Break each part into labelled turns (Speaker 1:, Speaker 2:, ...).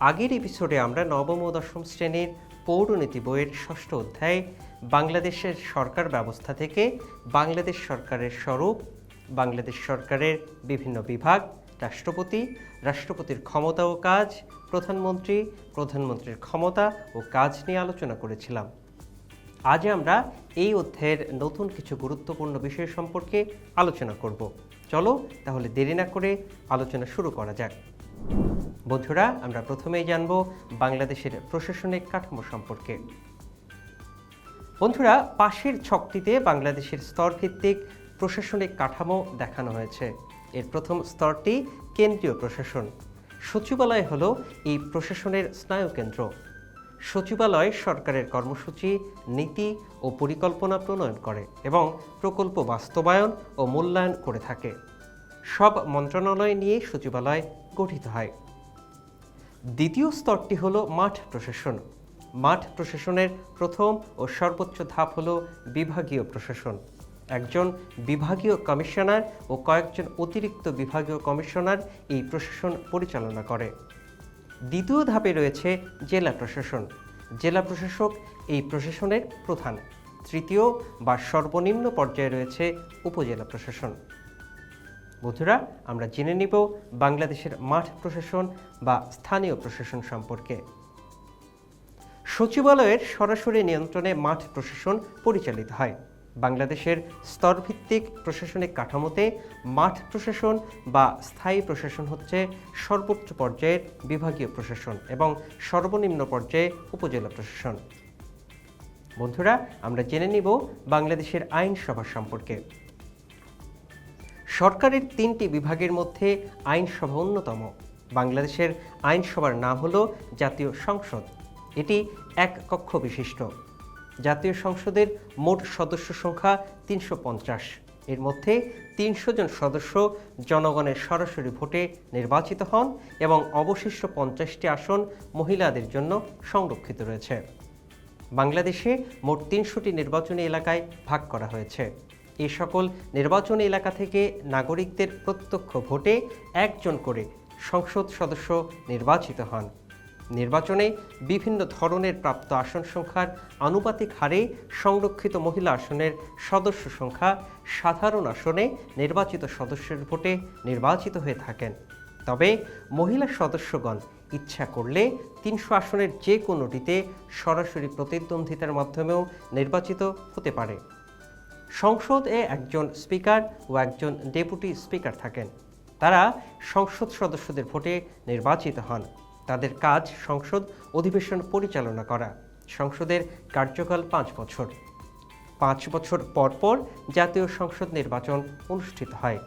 Speaker 1: আগের এপিসোডে আমরা নবম ও দশম শ্রেণির পৌরনীতি বইয়ের ষষ্ঠ অধ্যায় বাংলাদেশের সরকার ব্যবস্থা থেকে বাংলাদেশ সরকারের স্বরূপ, বাংলাদেশ সরকারের বিভিন্ন বিভাগ, রাষ্ট্রপতি, রাষ্ট্রপতির ক্ষমতা ও কাজ, প্রধানমন্ত্রী, প্রধানমন্ত্রীর ক্ষমতা ও কাজ নিয়ে আলোচনা করেছিলাম। আজ আমরা এই অধ্যায়ের নতুন কিছু গুরুত্বপূর্ণ বিষয় সম্পর্কে আলোচনা করব। চলো তাহলে দেরি না করে আলোচনা শুরু করা যাক। বন্ধুরা, আমরা প্রথমেই জানব বাংলাদেশের প্রশাসনিক কাঠামো সম্পর্কে। বন্ধুরা, পাশের ছকটিতে বাংলাদেশের স্তরভিত্তিক প্রশাসনিক কাঠামো দেখানো হয়েছে। এর প্রথম স্তরটি কেন্দ্রীয় প্রশাসন। সচিবালয় হলো এই প্রশাসনের স্নায়ুকেন্দ্র। সচিবালয় সরকারের কর্মসূচি, নীতি ও পরিকল্পনা প্রণয়ন করে এবং প্রকল্প বাস্তবায়ন ও মূল্যায়ন করে থাকে। সব মন্ত্রণালয় নিয়ে সচিবালয় গঠিত হয়। দ্বিতীয় স্তরটি হল মাঠ প্রশাসন। মাঠ প্রশাসনের প্রথম ও সর্বোচ্চ ধাপ হল বিভাগীয় প্রশাসন। একজন বিভাগীয় কমিশনার ও কয়েকজন অতিরিক্ত বিভাগীয় কমিশনার এই প্রশাসন পরিচালনা করে। দ্বিতীয় ধাপে রয়েছে জেলা প্রশাসন। জেলা প্রশাসক এই প্রশাসনের প্রধান। তৃতীয় বা সর্বনিম্ন পর্যায়ে রয়েছে উপজেলা প্রশাসন। বন্ধুরা, আমরা জেনে নিব বাংলাদেশের মাঠ প্রশাসন বা স্থানীয় প্রশাসন সম্পর্কে। সচিবালয়ের সরাসরি নিয়ন্ত্রণে মাঠ প্রশাসন পরিচালিত হয়। বাংলাদেশের স্তরভিত্তিক প্রশাসনিক কাঠামোতে মাঠ প্রশাসন বা স্থায়ী প্রশাসন হচ্ছে সর্বোচ্চ পর্যায়ের বিভাগীয় প্রশাসন এবং সর্বনিম্ন পর্যায়ে উপজেলা প্রশাসন। বন্ধুরা, আমরা জেনে নিব বাংলাদেশের আইনসভা সম্পর্কে। সরকারের তিনটি বিভাগের মধ্যে আইনসভা অন্যতম। বাংলাদেশের আইনসভার নাম হল জাতীয় সংসদ। এটি এক কক্ষ বিশিষ্ট। জাতীয় সংসদের মোট সদস্য সংখ্যা তিনশো পঞ্চাশ। এর মধ্যে তিনশো জন সদস্য জনগণের সরাসরি ভোটে নির্বাচিত হন এবং অবশিষ্ট পঞ্চাশটি আসন মহিলাদের জন্য সংরক্ষিত রয়েছে। বাংলাদেশে মোট তিনশোটি নির্বাচনী এলাকায় ভাগ করা হয়েছে। এই সকল নির্বাচনী এলাকা থেকে নাগরিকদের প্রত্যক্ষ ভোটে একজন করে সংসদ সদস্য নির্বাচিত হন। নির্বাচনে বিভিন্ন ধরনের প্রাপ্ত আসন সংখ্যার আনুপাতিক হারে সংরক্ষিত মহিলা আসনের সদস্য সংখ্যা সাধারণ আসনে নির্বাচিত সদস্যের ভোটে নির্বাচিত হয়ে থাকেন। তবে মহিলা সদস্যগণ ইচ্ছা করলে তিনশো আসনের যে কোনোটিতে সরাসরি প্রতিদ্বন্দ্বিতার মাধ্যমেও নির্বাচিত হতে পারে। সংসদে একজন স্পিকার ও একজন ডেপুটি স্পিকার থাকেন। তারা সংসদ সদস্যদের ভোটে নির্বাচিত হন। তাদের কাজ সংসদ অধিবেশন পরিচালনা করা, সংসদের কার্যকাল পাঁচ বছর। পাঁচ বছর পর পর জাতীয় সংসদ নির্বাচন অনুষ্ঠিত হয়।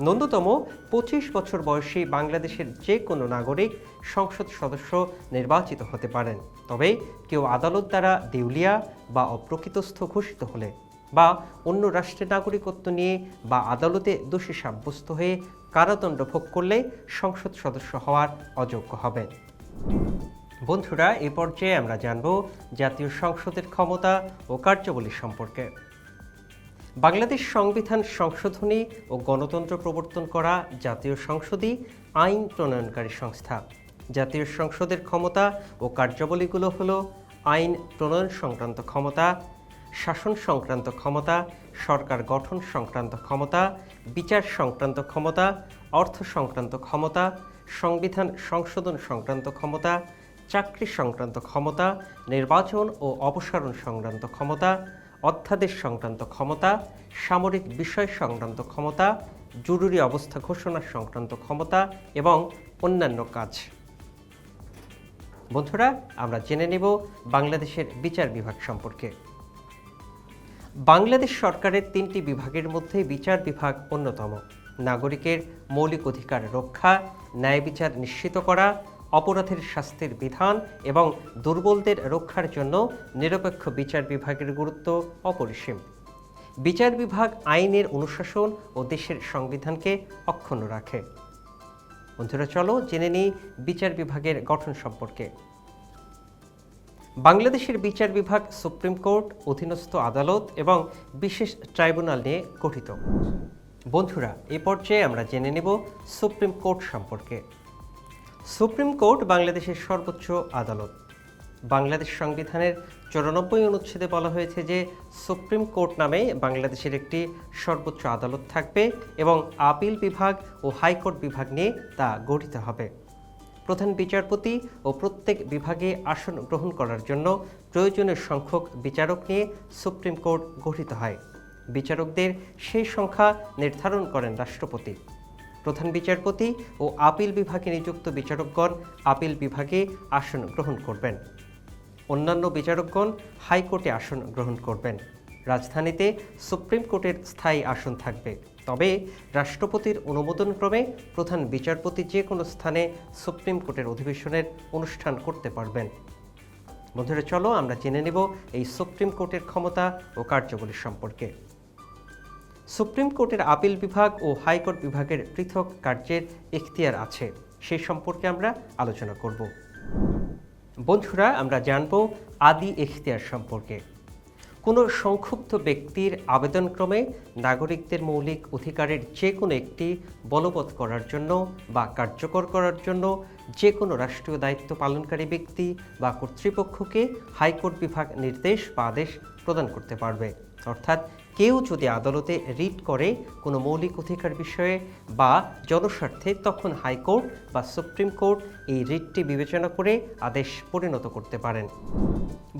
Speaker 1: ন্যূনতম পঁচিশ বছর বয়সী বাংলাদেশের যে কোনো নাগরিক সংসদ সদস্য নির্বাচিত হতে পারেন। তবে কেউ আদালত দ্বারা দেউলিয়া বা অপ্রকৃতস্থ ঘোষিত হলে বা অন্য রাষ্ট্রের নাগরিকত্ব নিয়ে বা আদালতে দোষী সাব্যস্ত হয়ে কারাদণ্ড ভোগ করলে সংসদ সদস্য হওয়ার অযোগ্য হবেন বন্ধুরা, এ পর্যায়ে আমরা জানব জাতীয় সংসদের ক্ষমতা ও কার্যাবলী সম্পর্কে। বাংলাদেশ সংবিধান সংশোধনী ও গণতন্ত্র প্রবর্তন করা জাতীয় সংসদই আইন প্রণয়নকারী সংস্থা। জাতীয় সংসদের ক্ষমতা ও কার্যাবলীগুলো হলো আইন প্রণয়ন সংক্রান্ত ক্ষমতা শাসন সংক্রান্ত ক্ষমতা, সরকার গঠন সংক্রান্ত ক্ষমতা, বিচার সংক্রান্ত ক্ষমতা, অর্থ সংক্রান্ত ক্ষমতা, সংবিধান সংশোধন সংক্রান্ত ক্ষমতা, চাকরি সংক্রান্ত ক্ষমতা, নির্বাচন ও অপসারণ সংক্রান্ত ক্ষমতা, অধ্যাদেশ সংক্রান্ত ক্ষমতা, সামরিক বিষয় সংক্রান্ত ক্ষমতা, জরুরি অবস্থা ঘোষণা সংক্রান্ত ক্ষমতা এবং অন্যান্য কাজ। বন্ধুরা, আমরা জেনে নেব বাংলাদেশের বিচার বিভাগ সম্পর্কে। বাংলাদেশ সরকারের তিনটি বিভাগের মধ্যে বিচার বিভাগ অন্যতম। নাগরিকের মৌলিক অধিকার রক্ষা, ন্যায় বিচার নিশ্চিত করা, অপরাধের শাস্তির বিধান এবং দুর্বলদের রক্ষার জন্য নিরপেক্ষ বিচার বিভাগের গুরুত্ব অপরিসীম। বিচার বিভাগ আইনের অনুশাসন ও দেশের সংবিধানকে অক্ষুণ্ণ রাখে। বন্ধুরা, চলো জেনে নিই বিচার বিভাগের গঠন সম্পর্কে। বাংলাদেশের বিচার বিভাগ, সুপ্রিম কোর্ট, অধীনস্থ আদালত এবং বিশেষ ট্রাইব্যুনাল নিয়ে গঠিত। বন্ধুরা, এ পর্যায়ে আমরা জেনে নেব সুপ্রিম কোর্ট সম্পর্কে। সুপ্রিম কোর্ট বাংলাদেশের সর্বোচ্চ আদালত। বাংলাদেশ সংবিধানের চৌরানব্বই অনুচ্ছেদে বলা হয়েছে যে সুপ্রিম কোর্ট নামে বাংলাদেশের একটি সর্বোচ্চ আদালত থাকবে এবং আপিল বিভাগ ও হাইকোর্ট বিভাগ নিয়ে তা গঠিত হবে। প্রধান বিচারপতি ও প্রত্যেক বিভাগে আসন গ্রহণ করার জন্য প্রয়োজনীয় সংখ্যক বিচারক নিয়ে সুপ্রিম কোর্ট গঠিত হয়। বিচারকদের সেই সংখ্যা নির্ধারণ করেন রাষ্ট্রপতি। প্রধান বিচারপতি ও আপিল বিভাগে নিযুক্ত বিচারকগণ আপিল বিভাগে আসন গ্রহণ করবেন। অন্যান্য বিচারকগণ হাইকোর্টে আসন গ্রহণ করবেন। রাজধানীতে সুপ্রিম কোর্টের স্থায়ী আসন থাকবে। তবে রাষ্ট্রপতির অনুমোদনক্রমে প্রধান বিচারপতি যে কোনো স্থানে সুপ্রিম কোর্টের অধিবেশনের অনুষ্ঠান করতে পারবেন। বন্ধুরা, চলো আমরা জেনে নেব এই সুপ্রিম কোর্টের ক্ষমতা ও কার্যবলী সম্পর্কে। সুপ্রিম কোর্টের আপিল বিভাগ ও হাইকোর্ট বিভাগের পৃথক কার্যের এখতিয়ার আছে সেই সম্পর্কে আমরা আলোচনা করব। বন্ধুরা, আমরা জানব আদি এখতিয়ার সম্পর্কে। কোনো সংক্ষুব্ধ ব্যক্তির আবেদনক্রমে নাগরিকদের মৌলিক অধিকারের যে কোনো একটি বলবৎ করার জন্য বা কার্যকর করার জন্য যে কোনো রাষ্ট্রীয় দায়িত্ব পালনকারী ব্যক্তি বা কর্তৃপক্ষকে হাইকোর্ট বিভাগ নির্দেশ বা আদেশ প্রদান করতে পারবে। অর্থাৎ কেউ যদি আদালতে রিট করে কোনো মৌলিক অধিকার বিষয়ে বা জনস্বার্থে, তখন হাইকোর্ট বা সুপ্রিম কোর্ট এই রিটটি বিবেচনা করে আদেশ পরিণত করতে পারেন।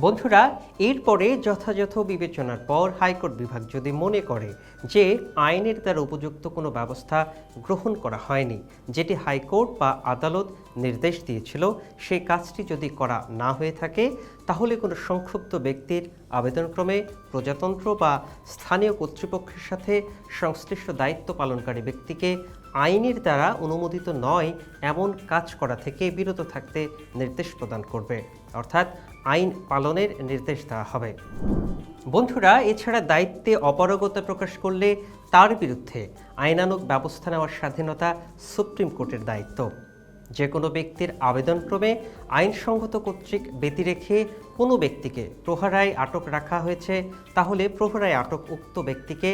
Speaker 1: বন্ধুরা, এরপরে যথাযথ বিবেচনার পর হাইকোর্ট বিভাগ যদি মনে করে যে আইনের দ্বারা উপযুক্ত কোনো ব্যবস্থা গ্রহণ করা হয়নি, যেটি হাইকোর্ট বা আদালত নির্দেশ দিয়েছিল, সেই কাজটি যদি করা না হয়ে থাকে তাহলে কোনো সংক্ষুব্ধ ব্যক্তির আবেদনক্রমে প্রজাতন্ত্র বা স্থানীয় কর্তৃপক্ষের সাথে সংশ্লিষ্ট দায়িত্ব পালনকারী ব্যক্তিকে আইনের দ্বারা অনুমোদিত নয় এমন কাজ করা থেকে বিরত থাকতে নির্দেশ প্রদান করবে। অর্থাৎ আইন পালনের নির্দেশ দেওয়া হবে। বন্ধুরা, এছাড়া দায়িত্বে অপারগতা প্রকাশ করলে তার বিরুদ্ধে আইনানুগ ব্যবস্থা নেওয়ার স্বাধীনতা সুপ্রিম কোর্টের দায়িত্ব। যে কোনো ব্যক্তির আবেদনক্রমে আইনসঙ্গত কর্তৃক ব্যতি রেখে কোনো ব্যক্তিকে প্রহরায় আটক রাখা হয়েছে, তাহলে প্রহরায় আটক উক্ত ব্যক্তিকে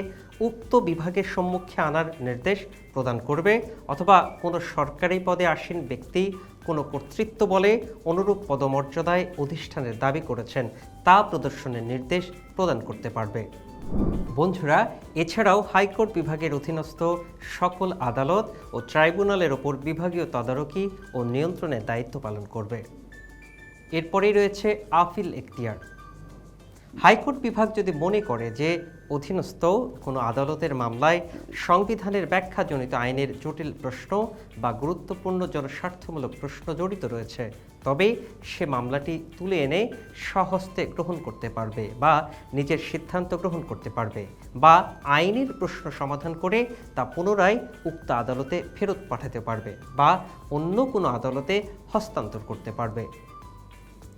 Speaker 1: উক্ত বিভাগের সম্মুখে আনার নির্দেশ প্রদান করবে অথবা কোনো সরকারি পদে আসীন ব্যক্তি কোনো কর্তৃত্ব বলে অনুরূপ পদমর্যাদায় অধিষ্ঠানের দাবি করেছেন, তা প্রদর্শনের নির্দেশ প্রদান করতে পারবে। বন্ধুরা, এছাড়াও হাইকোর্ট বিভাগের অধীনস্থ সকল আদালত ও ট্রাইব্যুনালের ওপর বিভাগীয় তদারকি ও নিয়ন্ত্রণের দায়িত্ব পালন করবে। এরপরেই রয়েছে আপিল এখতিয়ার। হাইকোর্ট বিভাগ যদি মনে করে যে অধীনস্থ কোনো আদালতের মামলায় সংবিধানের ব্যাখ্যাজনিত আইনের জটিল প্রশ্ন বা গুরুত্বপূর্ণ জনস্বার্থমূলক প্রশ্ন জড়িত রয়েছে তবে সে মামলাটি তুলে এনে স্বহস্তে গ্রহণ করতে পারবে বা নিজের সিদ্ধান্ত গ্রহণ করতে পারবে বা আইনের প্রশ্ন সমাধান করে তা পুনরায় উক্ত আদালতে ফেরত পাঠাতে পারবে বা অন্য কোনো আদালতে হস্তান্তর করতে পারবে।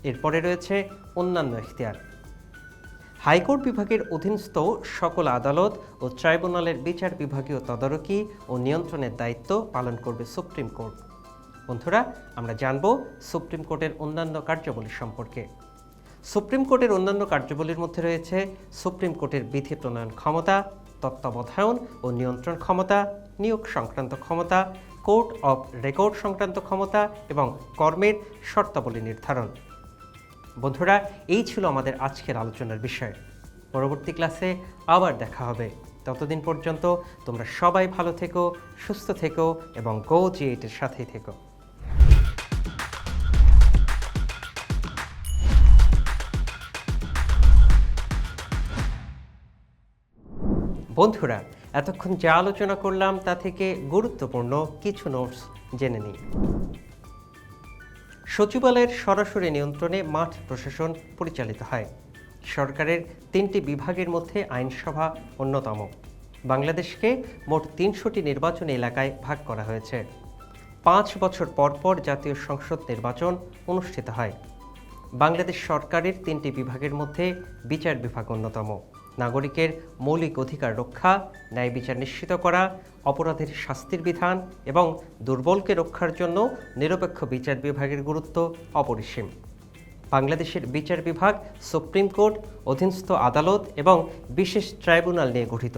Speaker 1: এরপরে রয়েছে অন্যান্য এখতিয়ার হাইকোর্ট বিভাগের অধীনস্থ সকল আদালত ও ট্রাইব্যুনালের বিচার বিভাগীয় তদারকি ও নিয়ন্ত্রণের দায়িত্ব পালন করবে সুপ্রিম কোর্ট। বন্ধুরা, আমরা জানব সুপ্রিম কোর্টের অন্যান্য কার্যাবলী সম্পর্কে। সুপ্রিম কোর্টের অন্যান্য কার্যাবলীর মধ্যে রয়েছে সুপ্রিম কোর্টের বিধি প্রণয়ন ক্ষমতা, তত্ত্বাবধায়ন ও নিয়ন্ত্রণ ক্ষমতা, নিয়োগ সংক্রান্ত ক্ষমতা, কোর্ট অফ রেকর্ড সংক্রান্ত ক্ষমতা এবং কর্মের শর্তাবলী নির্ধারণ। বন্ধুরা, এই ছিল আমাদের আজকের আলোচনার বিষয়। পরবর্তী ক্লাসে আবার দেখা হবে। ততদিন পর্যন্ত তোমরা সবাই ভালো থেকো, সুস্থ থেকো এবং গো জি এইটের সাথেই থেকো। বন্ধুরা, এতক্ষণ যা আলোচনা করলাম তা থেকে গুরুত্বপূর্ণ কিছু নোটস জেনে নিই। সচিবালয়ের সরাসরি নিয়ন্ত্রণে মাঠ প্রশাসন পরিচালিত হয়। সরকারের তিনটি বিভাগের মধ্যে আইনসভা অন্যতম। বাংলাদেশকে মোট তিনশোটি নির্বাচনী এলাকায় ভাগ করা হয়েছে। পাঁচ বছর পর পর জাতীয় সংসদ নির্বাচন অনুষ্ঠিত হয়। বাংলাদেশ সরকারের তিনটি বিভাগের মধ্যে বিচার বিভাগ অন্যতম। নাগরিকের মৌলিক অধিকার রক্ষা, ন্যায় বিচার নিশ্চিত করা, অপরাধের শাস্তির বিধান এবং দুর্বলকে রক্ষার জন্য নিরপেক্ষ বিচার বিভাগের গুরুত্ব অপরিসীম। বাংলাদেশের বিচার বিভাগ, সুপ্রিম কোর্ট, অধীনস্থ আদালত এবং বিশেষ ট্রাইব্যুনাল নিয়ে গঠিত।